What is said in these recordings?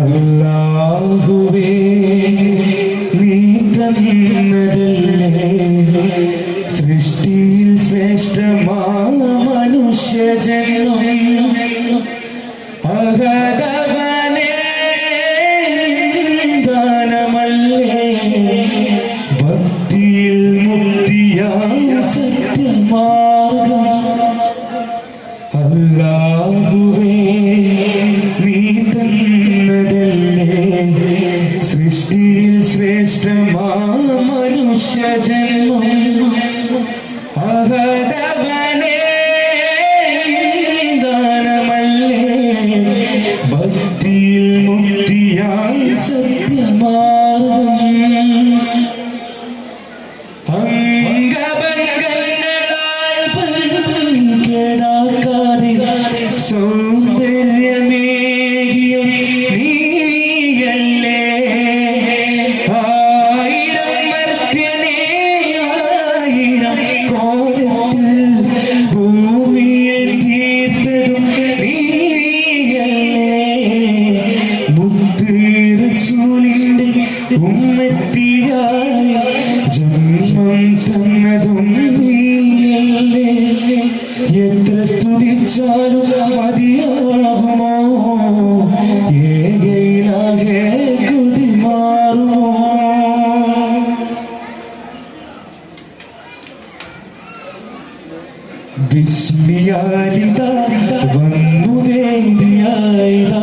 അല്ലാഹുവേ നീ തന്നതല്ലേ സൃഷ്ടിയിൽ ശ്രേഷ്ഠമായ മനുഷ്യജനം അഹദവനെ ദാനമല്ലേ? ഭക്തിയിൽ മുക്തിയായ സത്യമാ ഉമ്മെത്തിയായി ജന്മം തന്നതും നീയല്ലേ എത്ര സ്തുതിച്ചാലും മതിയാകുമോ ഏകയിലാകെ കുതി മാറുമോ ബിസ്മിയാലിത വന്നു വേദിയായിതാ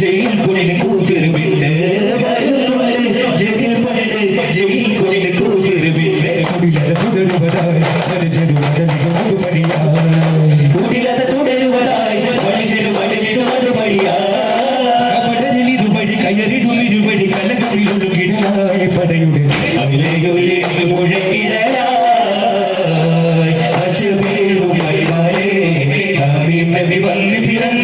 ജയിൽ കുഴിന് കൂഫിർ വിട്ട് ജയിൽ പണ്ട് ജയിൽ കുഴിന് കൂഫിർ വിട്ട് കുടിലത തുടരുവതായി മനുഷ്യരു മടലിക മുതുപടിയായി കുടിലത തുടരുവതായി മനുഷ്യരു മടലിക മുതുപടിയായി കടലിൽ ഇരുപടി കയറിടും ഇരുപടി കലകളിലൊരു കിടലായ പടയുടെ അതിലേക്ക് ഉയർന്നു മുഴക്കിടലായി അച്ഛ പേരും വൈകാലേ നബി വന്നി പിറന്ന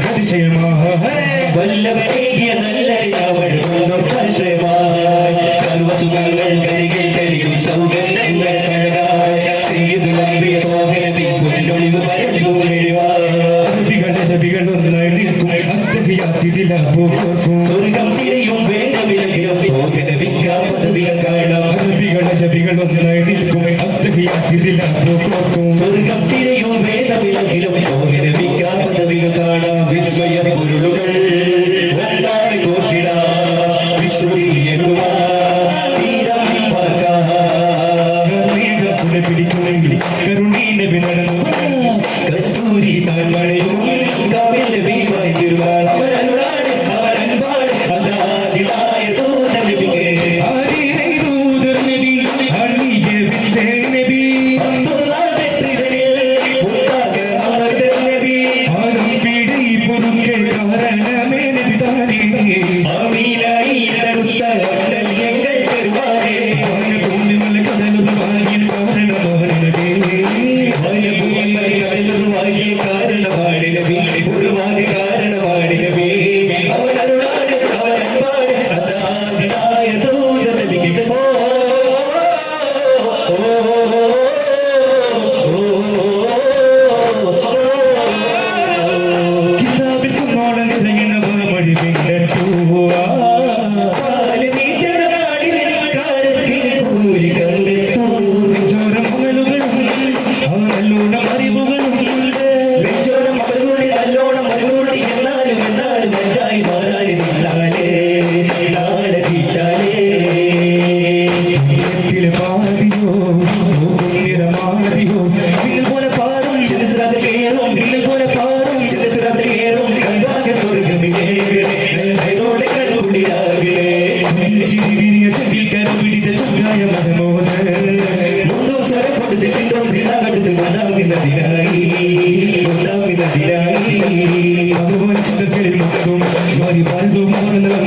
പരിശയമാ വല്ലവനേകിയ നല്ലറിയാവൾ പരിശയമായി സർവസുഖങ്ങൾ കരികെ കരിയും സൗകര്യങ്ങൾ കഴകായ ചെയ്തു നമ്പിയ തോകനബി പൊന്നൊളിവ് പരണ്ടു സ്വർഗം സിരയും വേദമില്ലെങ്കിലും പോകനബി കാപ്പതവികൾ കാണാം അറബികളെ ജപികൾ ഒന്നായി നിൽക്കും അത്തഹിയാത്തിരില്ല സ്വർഗം സിരയും വേദമില്ലെങ്കിലും గడుతు కొండ మీద దిరాయి కొండ మీద దిరాయి భగవాన్ చిత్ర చెడు సొత్తు వారి పరిదు మౌనందరం